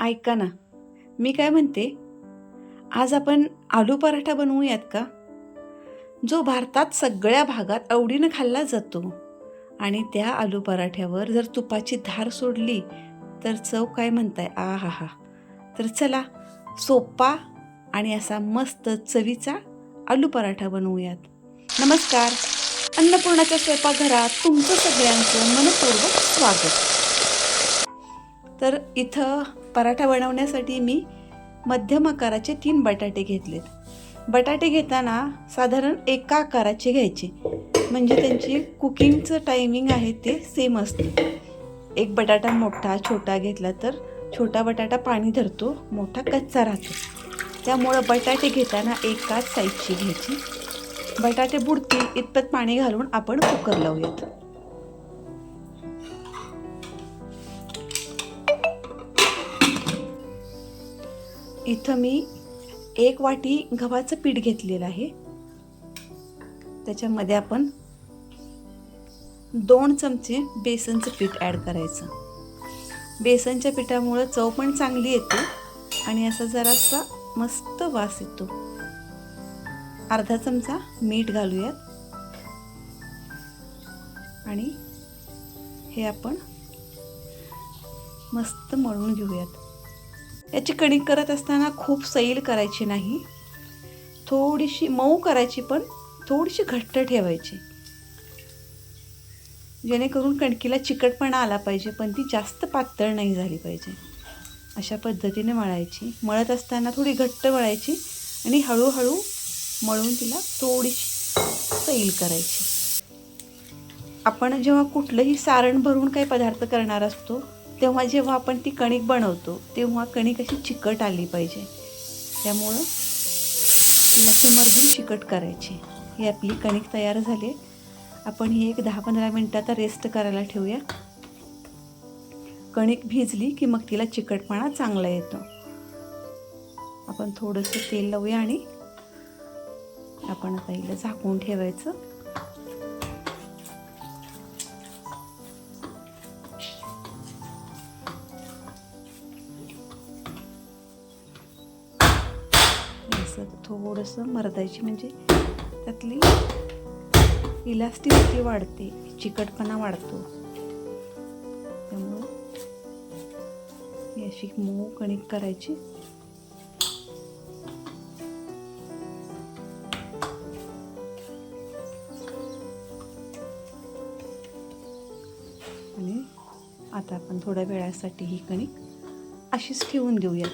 ऐका ना. मी काय म्हणते? आज आपण आलू पराठा बनवूयात का? जो भारतात सगळ्या भागात आवडीनं खाल्ला जातो आणि त्या आलू पराठ्यावर जर तुपाची धार सोडली तर चव काय म्हणताय? आ हा हा तर चला सोपा आणि असा मस्त चवीचा आलू पराठा बनवूयात. नमस्कार. अन्नपूर्णाच्या स्वयंपाकघरात तुमचं सगळ्यांचं मनपूर्वक स्वागत. तर इथं पराठा बनवण्यासाठी मी मध्यम आकाराचे तीन बटाटे घेतलेत. बटाटे घेताना साधारण एका आकाराचे घ्यायचे. म्हणजे त्यांची कुकिंगचं टायमिंग आहे ते सेम असतं. एक बटाटा मोठा छोटा घेतला तर छोटा बटाटा पाणी धरतो मोठा कच्चा राहतो. त्यामुळं बटाटे घेताना एकाच साईजची घ्यायची. बटाटे बुडतील इतपत पाणी घालून आपण कुकर लावूयात. इथं मी एक वाटी गव्हाचं पीठ घेतलेलं आहे. त्याच्यामध्ये आपण दोन चमचे बेसनचं पीठ ॲड करायचं. बेसनच्या पिठामुळं चव पण चांगली येते आणि असा जरासा मस्त वास येतो. अर्धा चमचा मीठ घालूयात. आणि हे आपण मस्त मळून घेऊयात. याची कणिक करत असताना खूप सैल करायची नाही. थोडीशी मऊ करायची पण थोडीशी घट्ट ठेवायची. जेणेकरून कणकीला चिकटपणा आला पाहिजे पण ती जास्त पातळ नाही झाली पाहिजे. अशा पद्धतीने मळायची. मळत असताना थोडी घट्ट मळायची आणि हळूहळू मळून तिला थोडीशी सैल करायची. आपण जेव्हा कुठलंही सारण भरून काही पदार्थ करणार असतो तेव्हा जेव्हा आपण ती कणिक बनवतो तेव्हा कणिक अशी चिकट आली पाहिजे. त्यामुळं तिला समर्जून चिकट करायची. ही आपली कणिक तयार झाली. आपण ही एक दहा पंधरा मिनटं रेस्ट करायला ठेवूया. कणिक भिजली की मग तिला चिकटपणा चांगला येतो. आपण थोडंसं तेल लावूया आणि आपण आता हिला झाकून ठेवायचं. थोडंसं मरदायची म्हणजे त्यातली इलास्टिसिटी वाढते चिकटपणा वाढतो. त्यामुळं अशी मऊ कणिक करायची. आणि आता आपण थोड्या वेळासाठी ही कणिक अशीच ठेवून देऊया.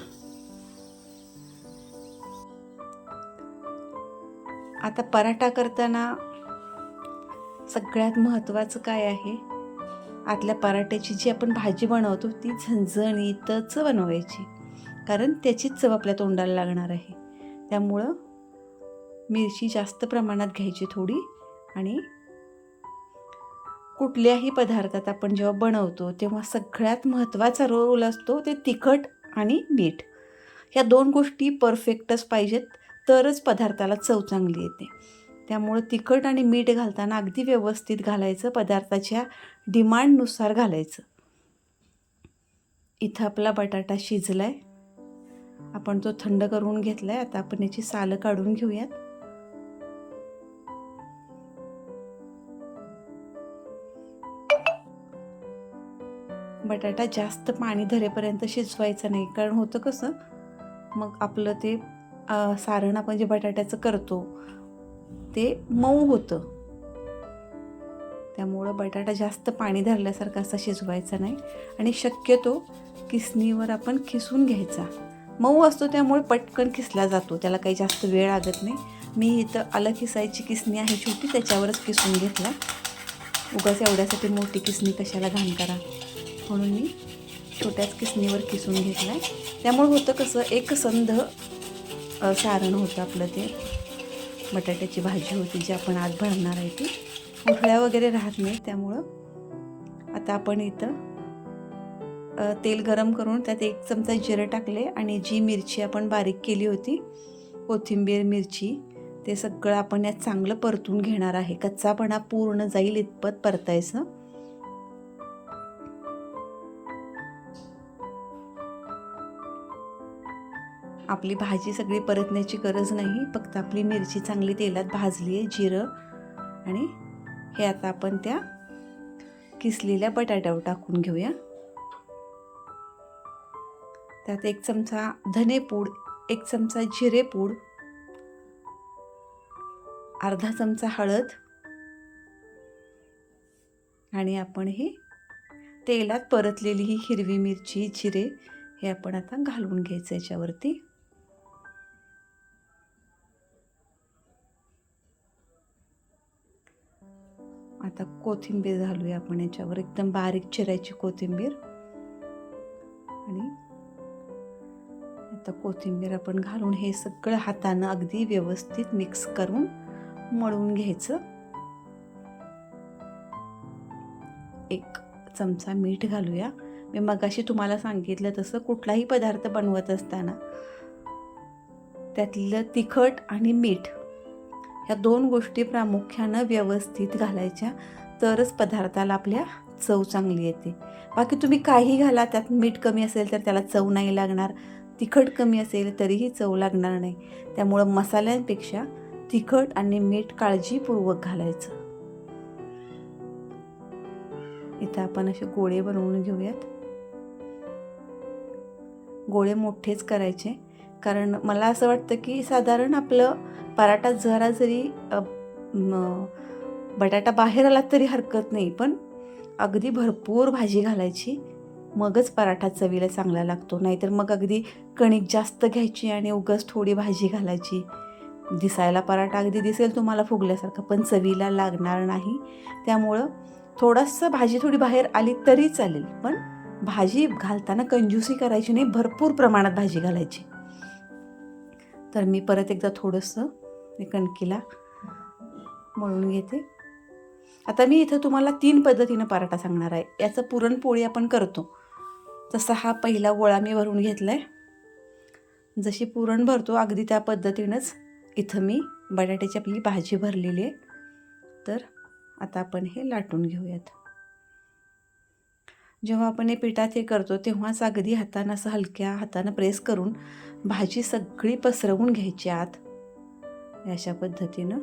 आता पराठा करताना सगळ्यात महत्त्वाचं काय आहे? आतल्या पराठ्याची जी आपण भाजी बनवतो ती झणझणीतच बनवायची. कारण त्याचीच चव आपल्या तोंडाला लागणार आहे. त्यामुळं मिरची जास्त प्रमाणात घ्यायची थोडी आणि कुठल्याही पदार्थात आपण जेव्हा बनवतो तेव्हा सगळ्यात महत्त्वाचा रोल असतो ते तिखट आणि मीठ. ह्या दोन गोष्टी परफेक्टच पाहिजेत. तरच पदार्थाला चव चांगली येते. त्यामुळं तिखट आणि मीठ घालताना अगदी व्यवस्थित घालायचं पदार्थाच्या डिमांडनुसार घालायचं. इथं आपला बटाटा शिजला आहे आपण तो थंड करून घेतला आहे आता आपण याची सालं काढून घेऊयात. बटाटा जास्त पाणी धरेपर्यंत शिजवायचं नाही. कारण होतं कसं मग आपलं ते सारण आपण जे बटाट्याचं करतो ते मऊ होतं. त्यामुळं बटाटा जास्त पाणी धरल्यासारखा असा शिजवायचा नाही आणि शक्यतो किसणीवर आपण खिसून घ्यायचा. मऊ असतो त्यामुळे पटकन खिसला जातो त्याला काही जास्त वेळ लागत नाही. मी इथं आलं किसायची किसणी आहे छोटी त्याच्यावरच किसून घेतला. उगाच एवढ्यासाठी मोठी किसणी कशाला घाण करा. म्हणून मी छोट्याच किसणीवर किसून घेतला आहे त्यामुळे होतं कसं एक संध सारण होतं आपलं ते. बटाट्याची भाजी होती जी आपण आज भरणार आहे ती. उठळ्या वगैरे राहत नाही त्यामुळं आता आपण इथं तेल गरम करून त्यात एक चमचा जिरं टाकले आणि जी मिरची आपण बारीक केली होती कोथिंबीर मिरची ते सगळं आपण यात चांगलं परतून घेणार आहे. कच्चापणा पूर्ण जाईल इतपत परतायचं. आपली भाजी सगळी परतण्याची गरज नाही. फक्त आपली मिरची चांगली तेलात भाजली आहे जिरं. आणि हे आता आपण त्या किसलेल्या बटाट्यावर टाकून घेऊया. त्यात एक चमचा धनेपूड एक चमचा जिरेपूड अर्धा चमचा हळद आणि आपण हे तेलात परतलेली ही हिरवी मिरची जिरे हे आपण आता घालून घ्यायचं याच्यावरती. आता कोथिंबीर घालूया आपण याच्यावर. एकदम बारीक चिरायची कोथिंबीर. आणि आता कोथिंबीर आपण घालून हे सगळं हातानं अगदी व्यवस्थित मिक्स करून मळून घ्यायचं. एक चमचा मीठ घालूया. मी मगाशी तुम्हाला सांगितलं तसं कुठलाही पदार्थ बनवत असताना त्यातलं तिखट आणि मीठ ह्या दोन गोष्टी प्रामुख्यानं व्यवस्थित घालायच्या तरच पदार्थाला आपल्या चव चांगली येते. बाकी तुम्ही काही घाला त्यात मीठ कमी असेल तर त्याला चव नाही लागणार तिखट कमी असेल तरीही चव लागणार नाही. त्यामुळं मसाल्यांपेक्षा तिखट आणि मीठ काळजीपूर्वक घालायचं. इथं आपण असे गोळे बनवून घेऊयात. गोळे मोठेच करायचे. कारण मला असं वाटतं की साधारण आपलं पराठा जरा जरी बटाटा बाहेर आला तरी हरकत नाही. पण अगदी भरपूर भाजी घालायची मगच पराठा चवीला चांगला लागतो. नाहीतर मग अगदी कणिक जास्त घ्यायची आणि उगाच थोडी भाजी घालायची. दिसायला पराठा अगदी दिसेल तुम्हाला फुगल्यासारखं पण चवीला लागणार नाही. त्यामुळं थोडंसं भाजी थोडी बाहेर आली तरी चालेल. पण भाजी घालताना कंजूसी करायची नाही भरपूर प्रमाणात भाजी घालायची. तर मी परत एकदा थोडंसं कणकीला मळून घेते. आता मी इथं तुम्हाला तीन पद्धतीनं पराठा सांगणार आहे. याचं पुरणपोळी आपण करतो. तसा हा पहिला गोळा मी भरून घेतला आहे जशी पुरण भरतो अगदी त्या पद्धतीनंच इथं मी बटाट्याची आपली भाजी भरलेली आहे. तर आता आपण हे लाटून घेऊयात. जेव्हा आपण हे पिठात हे करतो तेव्हाच अगदी हातानं असं हलक्या हातानं प्रेस करून भाजी सगळी पसरवून घ्यायची आत. अशा पद्धतीनं.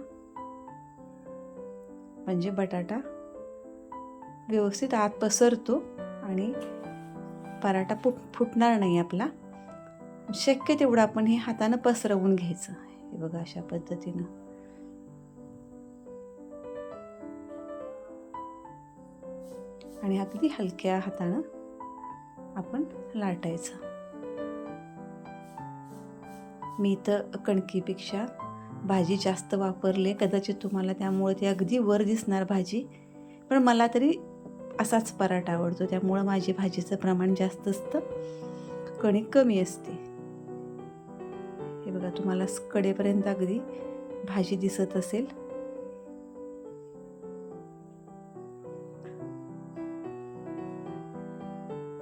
म्हणजे बटाटा व्यवस्थित आत पसरतो आणि पराठा फुट फुटणार नाही आपला. शक्य तेवढं आपण हे हातानं पसरवून घ्यायचं. हे बघा अशा पद्धतीनं. आणि अगदी हलक्या हातानं आपण लाटायचं. मी इथं कणकीपेक्षा भाजी जास्त वापरले. कदाचित तुम्हाला त्यामुळे ती अगदी वर दिसणार भाजी. पण मला तरी असाच पराठा आवडतो. त्यामुळं माझी भाजीचं प्रमाण जास्त असतं. कणिक कमी असते. हे बघा तुम्हाला कडेपर्यंत अगदी भाजी दिसत असेल.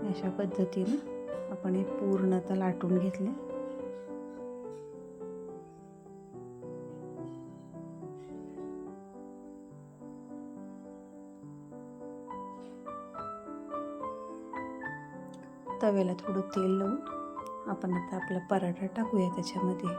अशा पद्धतीनं आपण हे पूर्णतः लाटून घेतले. तव्याला थोडं तेल लावून आपण आता आपला पराठा टाकूया त्याच्यामध्ये.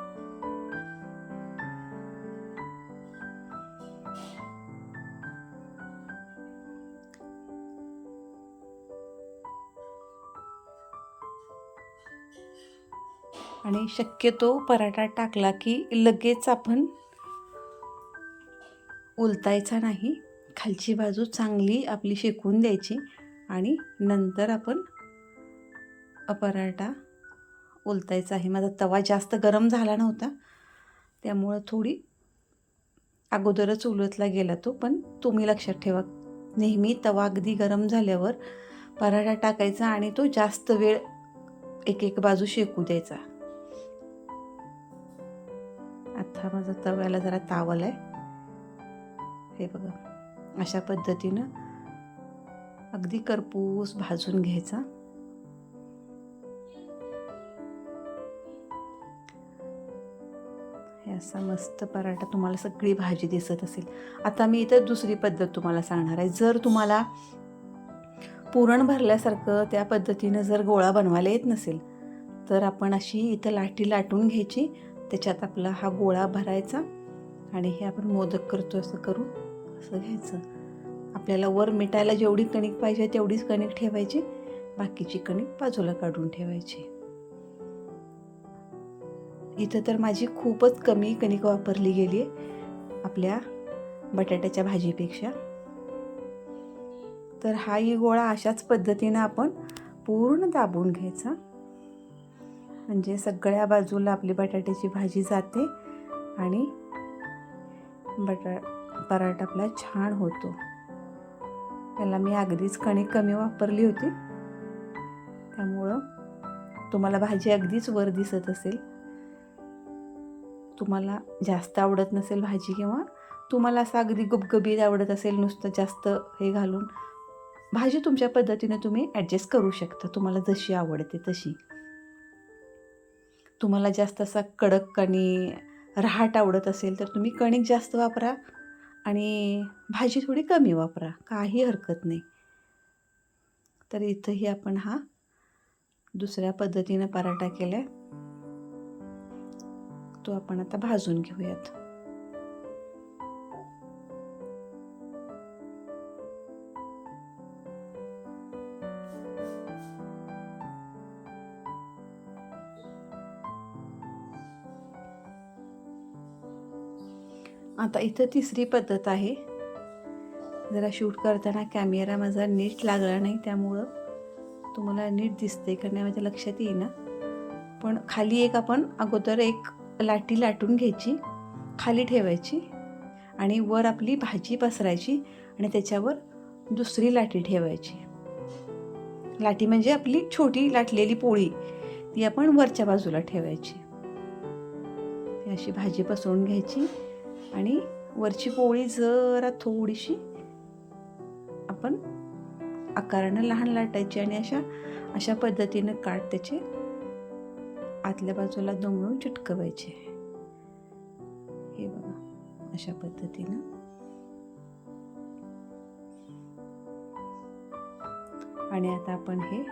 आणि शक्यतो पराठा टाकला की लगेच आपण उलतायचा नाही खालची बाजू चांगली आपली शेकून द्यायची आणि नंतर आपण पराठा ओलतायचा आहे. माझा तवा जास्त गरम झाला नव्हता. त्यामुळं थोडी अगोदरच उलतला गेला तो पण तुम्ही लक्षात ठेवा नेहमी तवा अगदी गरम झाल्यावर पराठा टाकायचा आणि तो जास्त वेळ एक एक बाजू शेकू द्यायचा. आता माझा तव्याला जरा तावल आहे हे बघा अशा पद्धतीनं अगदी करपूस भाजून घ्यायचा. हे असा मस्त पराठा तुम्हाला सगळी भाजी दिसत असेल. आता मी इथं दुसरी पद्धत तुम्हाला सांगणार आहे. जर तुम्हाला पुरण भरल्यासारखं त्या पद्धतीनं जर गोळा बनवायला येत नसेल तर आपण अशी इथं लाटी लाटून घ्यायची. त्याच्यात आपला हा गोळा भरायचा आणि हे आपण मोदक करतो असं करून असं घ्यायचं. आपल्याला वर मिटायला जेवढी कणिक पाहिजे तेवढीच कणिक ठेवायची. बाकीची कणिक बाजूला काढून ठेवायची. इथं तर माझी खूपच कमी कणिक वापरली गेली आहे आपल्या बटाट्याच्या भाजीपेक्षा. तर हाही गोळा अशाच पद्धतीनं आपण पूर्ण दाबून घ्यायचा. म्हणजे सगळ्या बाजूला आपली बटाट्याची भाजी जाते आणि बटा पराठा आपला छान होतो. त्याला मी अगदीच कणिक कमी वापरली होती. त्यामुळं तुम्हाला भाजी अगदीच वर दिसत असेल. तुम्हाला जास्त आवडत नसेल भाजी किंवा तुम्हाला असं अगदी गुबगुबीत आवडत असेल नुसतं जास्त हे घालून भाजी तुमच्या पद्धतीने तुम्ही ॲडजस्ट करू शकता. तुम्हाला जशी आवडते तशी. तुम्हाला जास्त असा कडक आणि रहाट आवडत असेल तर तुम्ही कणिक जास्त वापरा आणि भाजी थोडी कमी वापरा. काही हरकत नाही. तर इथंही आपण हा दुसऱ्या पद्धतीनं पराठा केला आहे तो आपण आता भाजून घेऊयात. आता इथं तिसरी पद्धत आहे. जरा शूट करताना कॅमेरा माझा नीट लागला नाही त्यामुळं तुम्हाला नीट दिसते का नाही माझ्या लक्षात येईना. पण खाली एक आपण अगोदर एक लाटी लाटून घ्यायची खाली ठेवायची आणि वर आपली भाजी पसरायची आणि त्याच्यावर दुसरी लाटी ठेवायची. लाटी म्हणजे आपली छोटी लाटलेली पोळी ती आपण वरच्या बाजूला ठेवायची. ती अशी भाजी पसरून घ्यायची आणि वरची पोळी जरा थोडीशी आपण आकारानं लहान लाटायची आणि अशा अशा पद्धतीनं काट त्याचे आतल्या बाजूला दमडून चिटकवायचे. हे बघा अशा पद्धतीनं. आणि आता आपण हे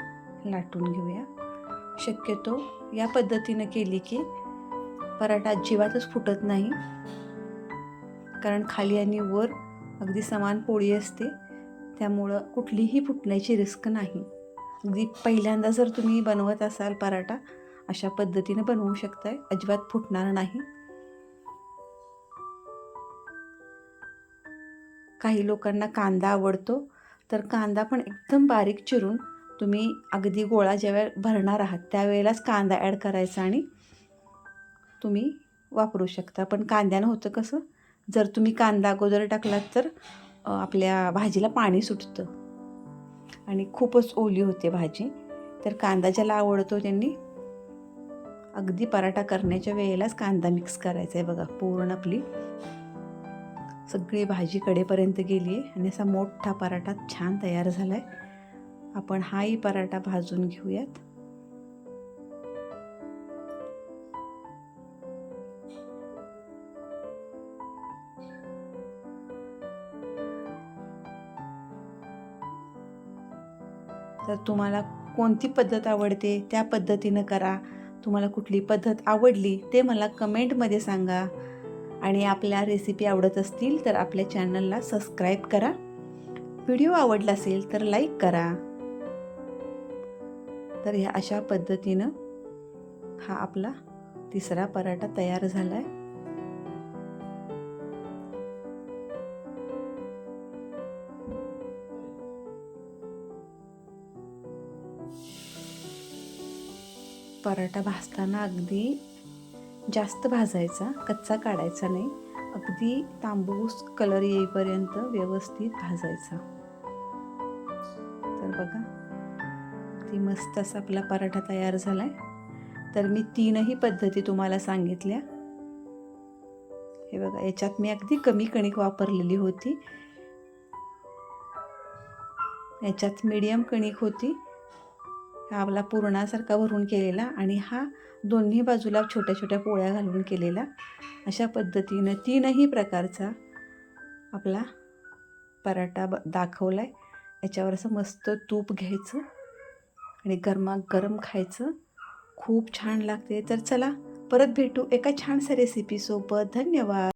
लाटून घेऊया. शक्यतो या पद्धतीनं केली की पराठा अजिबातच फुटत नाही. कारण खाली आणि वर अगदी समान पोळी असते. त्यामुळं कुठलीही फुटण्याची रिस्क नाही. अगदी पहिल्यांदा जर तुम्ही बनवत असाल पराठा अशा पद्धतीने बनवू शकताय. अजिबात फुटणार नाही. काही लोकांना कांदा आवडतो. तर कांदा पण एकदम बारीक चिरून तुम्ही अगदी गोळा ज्यावेळेला भरणार आहात त्यावेळेलाच कांदा ॲड करायचा आणि तुम्ही वापरू शकता. पण कांद्यानं होतं कसं जर तुम्ही कांदा अगोदर टाकलात तर आपल्या भाजीला पाणी सुटतं. आणि खूपच ओली होते भाजी. तर कांदा ज्याला आवडतो त्यांनी अगदी पराठा करण्याच्या वेळेलाच कांदा मिक्स करायचा आहे बघा पूर्ण आपली. सगळी भाजी कडेपर्यंत गेली आहे आणि असा मोठा पराठा छान तयार झाला आहे आपण हाही पराठा भाजून घेऊयात. तर तुम्हाला कोणती पद्धत आवडते? त्या पद्धतीनं करा. तुम्हाला कुठली पद्धत आवडली ते मला कमेंटमध्ये सांगा. आणि आपल्या रेसिपी आवडत असतील तर आपल्या चॅनलला सबस्क्राईब करा. व्हिडिओ आवडला असेल तर लाईक करा. तर ह्या अशा पद्धतीनं हा आपला तिसरा पराठा तयार झाला आहे पराठा भाजताना अगदी जास्त भाजायचा कच्चा काढायचा नाही. अगदी तांबूस कलर येईपर्यंत व्यवस्थित भाजायचा. तर बघा ती मस्त असा आपला पराठा तयार झाला आहे तर मी तीनही पद्धती तुम्हाला सांगितल्या. हे बघा याच्यात मी अगदी कमी कणिक वापरलेली होती. याच्यात मीडियम कणिक होती. हा आपला पुरणासारखा भरून केलेला आणि हा दोन्ही बाजूला छोट्या छोट्या पोळ्या घालून केलेला. अशा पद्धतीनं तीनही प्रकारचा आपला पराठा ब दाखवला आहे याच्यावर असं मस्त तूप घ्यायचं आणि गरमागरम खायचं. खूप छान लागते. तर चला परत भेटू एका छानशा रेसिपीसोबत धन्यवाद.